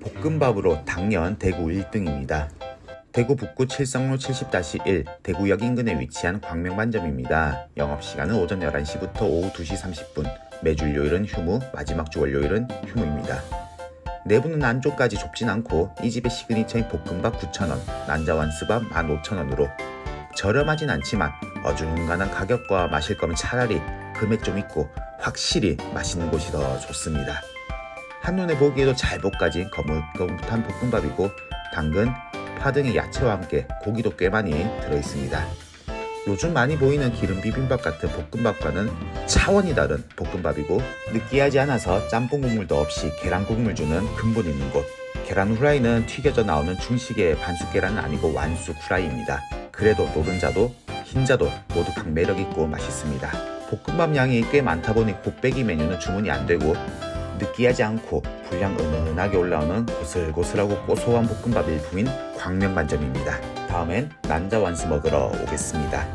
볶음밥으로 당연 대구 1등입니다. 대구 북구 칠성로 70-1 대구역 인근에 위치한 광명반점입니다. 영업시간은 오전 11시부터 오후 2시 30분, 매주 일요일은 휴무, 마지막 주 월요일은 휴무입니다. 내부는 안쪽까지 좁진 않고 이 집의 시그니처인 볶음밥 9,000원, 난자완스밥 15,000원으로 저렴하진 않지만 어중간한 가격과 마실 거면 차라리 금액 좀 있고 확실히 맛있는 곳이 더 좋습니다. 한눈에 보기에도 잘 볶아진 거뭇거뭇한 볶음밥이고 당근, 파 등의 야채와 함께 고기도 꽤 많이 들어있습니다. 요즘 많이 보이는 기름 비빔밥 같은 볶음밥과는 차원이 다른 볶음밥이고 느끼하지 않아서 짬뽕 국물도 없이 계란 국물 주는 근본 있는 곳. 계란 후라이는 튀겨져 나오는 중식의 반숙 계란은 아니고 완숙 후라이입니다. 그래도 노른자도 흰자도 모두 각 매력 있고 맛있습니다. 볶음밥 양이 꽤 많다 보니 곱빼기 메뉴는 주문이 안 되고 느끼하지 않고 분량 은은하게 올라오는 고슬고슬하고 고소한 볶음밥 일품인 광명반점입니다. 다음엔 난자 완스 먹으러 오겠습니다.